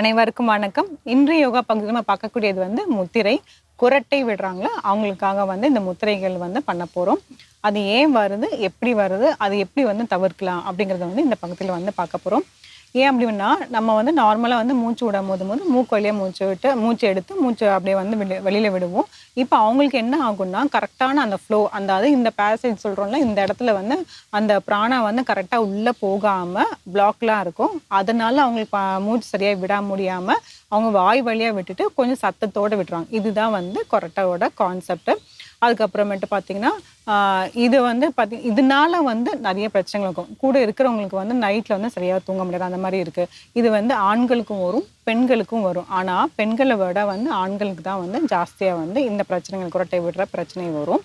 அனைவருக்கும் வணக்கம். இன்றைய யோகா பகுதியில் நம்ம பார்க்கக்கூடியது வந்து முத்திரை. குரட்டை விடுறாங்களோ? அவங்களுக்காக வந்து இந்த முத்திரைகள் வந்து பண்ண போகிறோம் அது ஏன் வருது? எப்படி வருது? அது எப்படி வந்து தவிர்க்கலாம்? அப்படிங்கிறத வந்து இந்த பக்கத்தில் வந்து பார்க்க போகிறோம் ஏன் அப்படின்னா நம்ம வந்து நார்மலாக வந்து மூச்சு விடும் போது போது மூக்கு வழியாக மூச்சு விட்டு மூச்சு எடுத்து மூச்சு அப்படியே வந்து வெளி வெளியில் விடுவோம். இப்போ அவங்களுக்கு என்ன ஆகும்னா கரெக்டான அந்த ஃப்ளோ அந்த அது இந்த பேசேஜ் சொல்கிறோம்ல இந்த இடத்துல வந்து அந்த பிராணா வந்து கரெக்டாக உள்ளே போகாமல் பிளாக்லாம் இருக்கும். அதனால அவங்களுக்கு மூச்சு சரியாக விட முடியாமல் அவங்க வாய் வழியாக விட்டுட்டு கொஞ்சம் சத்தத்தோடு விட்டுருவாங்க. இதுதான் வந்து கொரட்டாவோட கான்செப்ட் அதுக்கப்புறமேட்டு பார்த்தீங்கன்னா இது வந்து பார்த்தி இதனால வந்து நிறைய பிரச்சனைகள் இருக்கும். கூட இருக்கிறவங்களுக்கு வந்து நைட்டில் வந்து சரியாக தூங்க முடியாது. அந்த மாதிரி இருக்குது இது வந்து ஆண்களுக்கும் வரும் பெண்களுக்கும் வரும். ஆனால் பெண்களை விட வந்து ஆண்களுக்கு தான் வந்து ஜாஸ்தியாக வந்து இந்த பிரச்சனைகள் குரட்டை விடுற பிரச்சனை வரும்.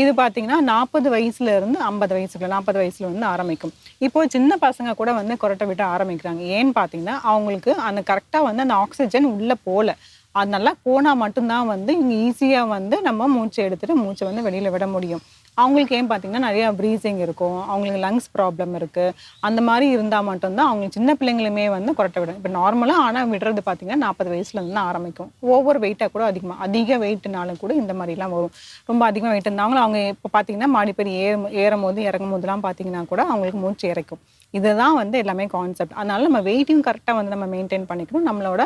இது பார்த்தீங்கன்னா நாற்பது வயசுல இருந்து ஐம்பது வயசுக்குள்ள நாற்பது வயசுல வந்து ஆரம்பிக்கும். இப்போ சின்ன பசங்க கூட வந்து குரட்டை விட்டு ஆரம்பிக்கிறாங்க. ஏன்னு பார்த்தீங்கன்னா அவங்களுக்கு அந்த கரெக்டாக வந்து அந்த ஆக்சிஜன் உள்ளே போகல அதனால போனால் மட்டும்தான் வந்து இங்கே ஈஸியாக வந்து நம்ம மூச்சை எடுத்துட்டு மூச்சை வந்து வெளியில் விட முடியும். அவங்களுக்கு ஏன் பார்த்தீங்கன்னா நிறைய ப்ரீசிங் இருக்கும். அவங்களுக்கு லங்ஸ் ப்ராப்ளம் இருக்குது அந்த மாதிரி இருந்தால் மட்டும்தான் அவங்க சின்ன பிள்ளைங்களுமே வந்து குரட்டை விடும். இப்போ நார்மலாக ஆனால் விடுறது பார்த்தீங்கன்னா நாற்பது வயசுல இருந்து ஆரம்பிக்கும். ஓவர் வெயிட்டாக கூட அதிகமாக அதிக வெயிட்னாலும் கூட இந்த மாதிரிலாம் வரும். ரொம்ப அதிகமாக வெயிட் இருந்தாங்களும் அவங்க இப்போ பார்த்தீங்கன்னா மாடிப்பேர் ஏறும் ஏறும் போது இறங்கும் போதெல்லாம் பார்த்தீங்கன்னா கூட அவங்களுக்கு மூச்சு இறைக்கும். இதுதான் வந்து எல்லாமே கான்செப்ட் அதனால நம்ம வெயிட்டையும் கரெக்டாக வந்து நம்ம மெயின்டைன் பண்ணிக்கணும். நம்மளோட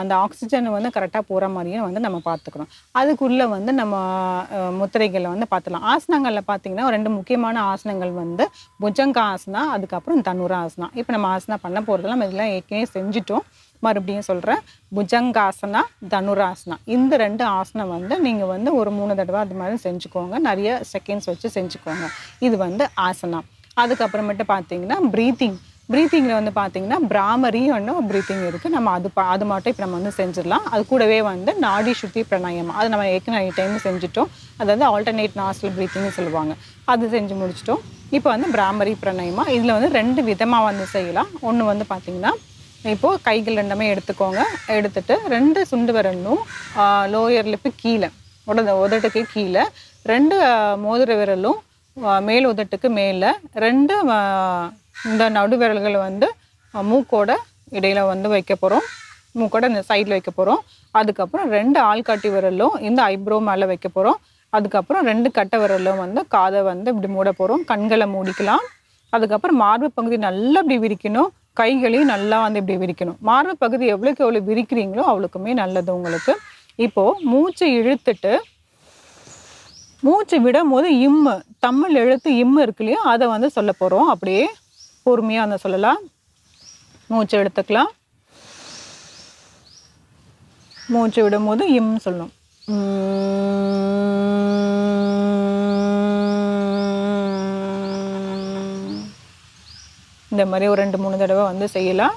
அந்த ஆக்சிஜன் வந்து கரெக்டாக போகிற மாதிரியும் வந்து நம்ம பார்த்துக்கணும். அதுக்குள்ளே வந்து நம்ம முத்திரைகளை வந்து பார்த்துக்கலாம். ஆசனங்களில் பார்த்தீங்கன்னா ரெண்டு முக்கியமான ஆசனங்கள் வந்து புஜங்க ஆசனா அதுக்கப்புறம் தனுர ஆசனா. இப்போ நம்ம ஆசனா பண்ண போகிறதுல நம்ம இதெல்லாம் ஏற்கனவே செஞ்சுட்டோம். மறுபடியும் சொல்கிறேன் புஜங்காசனா தனுராசனா. இந்த ரெண்டு ஆசனம் வந்து நீங்கள் வந்து ஒரு மூணு தடவை அது மாதிரி செஞ்சுக்கோங்க. நிறைய செகண்ட்ஸ் வச்சு செஞ்சுக்கோங்க. இது வந்து ஆசனா. அதுக்கப்புறமேட்டு பார்த்தீங்கன்னா ப்ரீத்திங் ப்ரீத்திங்கில் வந்து பார்த்தீங்கன்னா பிராமரி ஒன்று ப்ரீத்திங் இருக்குது நம்ம அது பா அது மட்டும். இப்போ நம்ம வந்து செஞ்சிடலாம். அது கூடவே வந்து நாடி சுத்தி பிரணாயம் அது நம்ம ஏற்கனவே டைம் செஞ்சுட்டோம். அதாவது ஆல்டர்னேட் நாஸ்டல் ப்ரீத்திங்னு சொல்லுவாங்க. அது செஞ்சு முடிச்சிட்டோம். இப்போ வந்து பிராமரி பிரணயமா இதில் வந்து ரெண்டு விதமாக வந்து செய்யலாம். ஒன்று வந்து பார்த்தீங்கன்னா இப்போது கைகள் ரெண்டுமே எடுத்துக்கோங்க. எடுத்துட்டு ரெண்டு சுண்டு விரலும் லோயர் லிப்பு கீழே உடத உதட்டுக்கு கீழே ரெண்டு மோதிர விரலும் மேல் உதட்டுக்கு மேலே ரெண்டு இந்த நடு விரல்களை வந்து மூக்கோட இடையில் வந்து வைக்க போகிறோம் மூக்கோட இந்த சைடில் வைக்க போகிறோம் அதுக்கப்புறம் ரெண்டு ஆள்காட்டி விரலும் இந்த ஐப்ரோ மேலே வைக்க போகிறோம் அதுக்கப்புறம் ரெண்டு கட்டை விரலும் வந்து காதை வந்து இப்படி மூட போகிறோம் கண்களை மூடிக்கலாம். அதுக்கப்புறம் மார்பு பகுதி நல்லா இப்படி விரிக்கணும். கைகளையும் நல்லா வந்து இப்படி விரிக்கணும். மார்பு பகுதி எவ்வளோக்கு எவ்வளோ விரிக்கிறீங்களோ அவ்வளோக்குமே நல்லது உங்களுக்கு. இப்போது மூச்சு இழுத்துட்டு மூச்சு விடும் போது இம்மு தமிழ் எழுத்து இம்மு இருக்கு இல்லையா? அதை வந்து சொல்ல போகிறோம் அப்படியே பொறுமையாக வந்து சொல்லலாம். மூச்சு எடுத்துக்கலாம். மூச்சு விடும்போது இம் சொல்லணும். இந்த மாதிரி ஒரு ரெண்டு மூணு தடவை வந்து செய்யலாம்.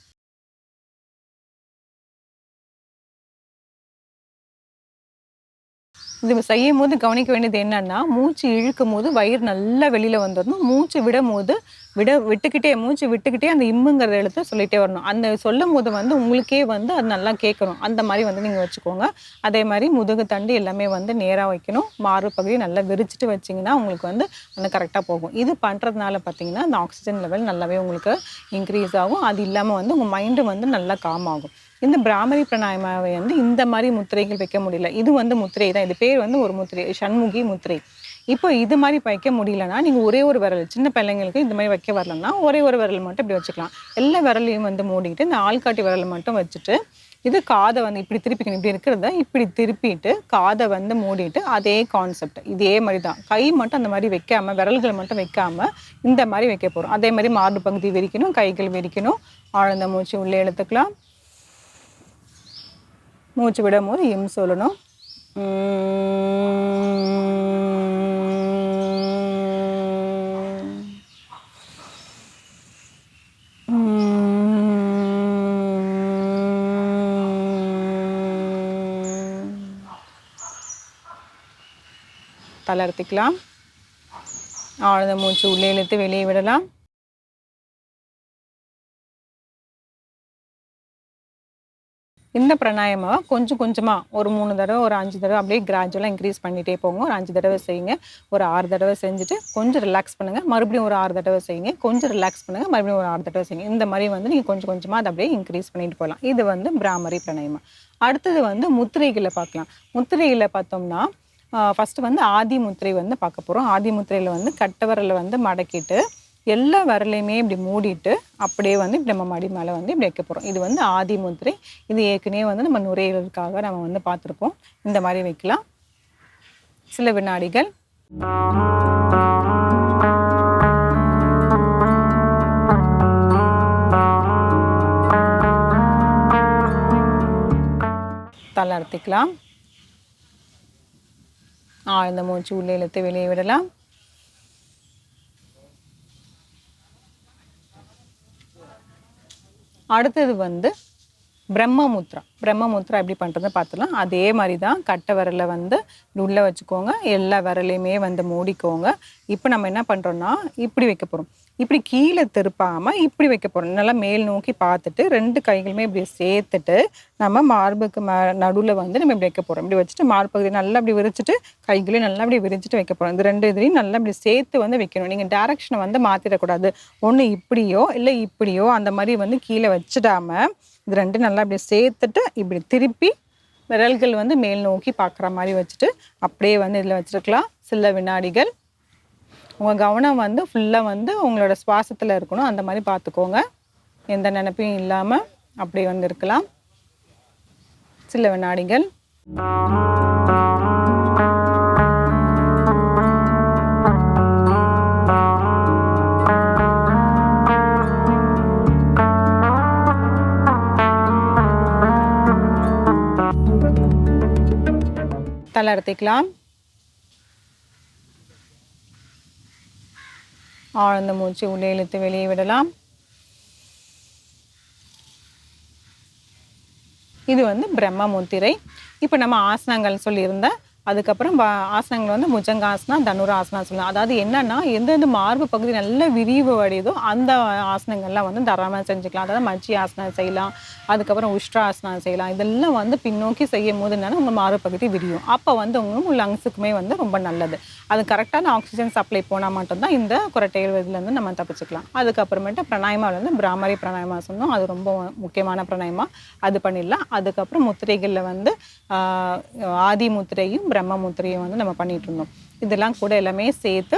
இது செய்யும் போது கவனிக்க வேண்டியது என்னன்னா மூச்சு இழுக்கும் போது வயிறு நல்லா வெளியில வந்துடணும் மூச்சு விடும் போது விட விட்டுக்கிட்டே மூச்சு விட்டுக்கிட்டே அந்த இம்முங்கிறத எழுத்து சொல்லிட்டே வரணும். அந்த சொல்லும் போது வந்து உங்களுக்கே வந்து அது நல்லா கேட்கணும். அந்த மாதிரி வந்து நீங்கள் வச்சுக்கோங்க. அதே மாதிரி முதுகு தண்டு எல்லாமே வந்து நேராக வைக்கணும். மாறு பகுதி நல்லா விரிச்சிட்டு வச்சிங்கன்னா உங்களுக்கு வந்து அந்த கரெக்டாக போகும். இது பண்ணுறதுனால பார்த்தீங்கன்னா அந்த ஆக்சிஜன் லெவல் நல்லாவே உங்களுக்கு இன்க்ரீஸ் ஆகும். அது இல்லாமல் வந்து உங்கள் மைண்டு வந்து நல்லா காம் ஆகும். இந்த பிராமரி பிரணாயமாவை வந்து இந்த மாதிரி முத்திரைகள் வைக்க முடியல. இது வந்து முத்திரை தான். இது பேர் வந்து ஒரு முத்திரை. சண்முகி முத்திரை. இப்போ இது மாதிரி வைக்க முடியலன்னா நீங்கள் ஒரே ஒரு விரல் சின்ன பிள்ளைங்களுக்கு இந்த மாதிரி வைக்க வரலன்னா ஒரே ஒரு விரல் மட்டும் இப்படி வச்சுக்கலாம். எல்லா விரலையும் வந்து மூடிட்டு இந்த ஆள்காட்டி விரலை மட்டும் வச்சுட்டு இது காதை வந்து இப்படி திருப்பிக்கணும். இப்படி இருக்கிறத இப்படி திருப்பிட்டு காதை வந்து மூடிட்டு அதே கான்செப்ட் இதே மாதிரி தான். கை மட்டும் அந்த மாதிரி வைக்காம விரல்கள் மட்டும் வைக்காம இந்த மாதிரி வைக்க போகிறோம் அதே மாதிரி மார்பு பகுதி விரிக்கணும் கைகள் விரிக்கணும். ஆழ்ந்த மூச்சு உள்ளே எடுத்துக்கலாம் மூச்சு விடும் போது இம் சொல்லணும். தளர்த்திக்கலாம் ஆழ்ந்த மூச்சு உள்ளே இழுத்து வெளியே விடலாம். இந்த பிராணாயமாவை கொஞ்சம் கொஞ்சமாக ஒரு மூணு தடவை ஒரு அஞ்சு தடவை அப்படியே கிராஜுவலாக இன்க்ரீஸ் பண்ணிகிட்டே போங்க. ஒரு அஞ்சு தடவை செய்யுங்க. ஒரு ஆறு தடவை செஞ்சுட்டு கொஞ்சம் ரிலாக்ஸ் பண்ணுங்கள் மறுபடியும் ஒரு ஆறு தடவை செய்யுங்க. கொஞ்சம் ரிலாக்ஸ் பண்ணுங்கள் மறுபடியும் ஒரு ஆறு தடவை செய்யுங்க. இந்த மாதிரி வந்து நீங்கள் கொஞ்சம் கொஞ்சமாக அதை அப்படியே இன்க்ரீஸ் பண்ணிட்டு போகலாம். இது வந்து பிராமரி பிராணாயமா. அடுத்தது வந்து முத்திரைகளை பார்க்கலாம். முத்திரைகளை பார்த்தோம்னா ஃபஸ்ட்டு வந்து ஆதி முத்திரை வந்து பார்க்க போகிறோம் ஆதி முத்திரையில் வந்து கட்டவரில் வந்து மடக்கிட்டு எல்லா விரலையுமே இப்படி மூடிட்டு அப்படியே வந்து இப்படி நம்ம மடி மேலே வந்து இப்படி வைக்க போகிறோம் இது வந்து ஆதி முத்திரை. இது ஏற்கனவே வந்து நம்ம நுரையீரலுக்காக நம்ம வந்து பார்த்துருப்போம் இந்த மாதிரி வைக்கலாம். சில வினாடிகள். தளர்த்திக்கலாம் ஆழ்ந்த மூச்சு உள்ளே இழுத்து வெளியே விடலாம். அடுத்தது வந்து பிரம்மமுத்ரா பிரம்மமுத்ரா எப்படி பண்ணுறதுன்னு பார்த்துலாம் அதே மாதிரி தான் கட்டை விரலை வந்து உள்ளே வச்சுக்கோங்க. எல்லா விரலையுமே வந்து மூடிக்கோங்க. இப்போ நம்ம என்ன பண்ணுறோன்னா இப்படி வைக்க போகிறோம் இப்படி கீழே திருப்பாமல் இப்படி வைக்க போகிறோம் நல்லா மேல் நோக்கி பார்த்துட்டு ரெண்டு கைகளுமே இப்படி சேர்த்துட்டு நம்ம மார்புக்கு ம நடுவில் வந்து நம்ம இப்படி வைக்க போகிறோம் இப்படி வச்சுட்டு மார்பகுதி நல்லா அப்படி விரிச்சிட்டு கைகளையும் நல்லா அப்படி விரிச்சிட்டு வைக்க போகிறோம் இந்த ரெண்டு இதுலையும் நல்லா இப்படி சேர்த்து வந்து வைக்கணும். நீங்கள் டேரக்ஷனை வந்து மாற்றிடக்கூடாது ஒன்று இப்படியோ இல்லை இப்படியோ அந்த மாதிரி வந்து கீழே வச்சிடாம இது ரெண்டு நல்லா இப்படி சேர்த்துட்டு இப்படி திருப்பி விரல்கள் வந்து மேல் நோக்கி பார்க்குற மாதிரி வச்சுட்டு அப்படியே வந்து இதில் வச்சுருக்கலாம். சில வினாடிகள் உங்கள் கவனம் வந்து ஃபுல்லாக வந்து உங்களோட சுவாசத்தில் இருக்கணும். அந்த மாதிரி பார்த்துக்கோங்க எந்த நினப்பையும் இல்லாமல் அப்படி வந்து இருக்கலாம் சில வினாடிகள். தளர்த்திக்கலாம் ஆழ்ந்த மூச்சு உள்ளே இழுத்து வெளியே விடலாம். இது வந்து பிரம்ம முத்திரை இப்போ நம்ம ஆசனங்கள் சொல்லியிருந்த அதுக்கப்புறம் வ- ஆசனங்கள் வந்து முஜங்காசனா தனுராசனா சொல்லலாம் அதாவது என்னன்னா எந்தெந்த மார்பு பகுதி நல்ல விரிவு அடையுதோ அந்த ஆசனங்கள்லாம் வந்து தாராளமாக செஞ்சுக்கலாம். அதாவது மச்சி ஆசனம் செய்யலாம் அதுக்கப்புறம் உஷ்ட்ராசனம் செய்யலாம். இதெல்லாம் வந்து பின்னோக்கி செய்யும் போது என்னன்னா உங்கள் மார்பு பகுதி விரியும். அப்போ வந்து உங்கள் லங்ஸுக்குமே வந்து ரொம்ப நல்லது. அது கரெக்டான ஆக்சிஜன் சப்ளை போனால் மட்டும்தான் இந்த குரட்டைகள் இதுலேருந்து நம்ம தப்பிச்சுக்கலாம். அதுக்கப்புறமேட்டு பிராணாயமாவில் வந்து பிராமரி பிராணாயமா சொன்னோம். அது ரொம்ப முக்கியமான பிராணாயமா. அது பண்ணிடலாம். அதுக்கப்புறம் முத்திரைகளில் வந்து ஆதி முத்திரையும் பிரம்மமுத்திரையும் வந்து நம்ம பண்ணிட்டு இருந்தோம் இதெல்லாம் கூட எல்லாமே சேர்த்து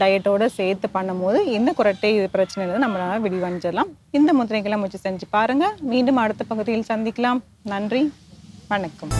டயட்டோட சேர்த்து பண்ணும்போது இந்த குரட்டை பிரச்சனையிலிருந்து நம்மளால விடிவஞ்சிடலாம் இந்த முத்திரைகளை முயற்சி செஞ்சு பாருங்க. மீண்டும் அடுத்த பகுதியில் சந்திக்கலாம். நன்றி. வணக்கம்.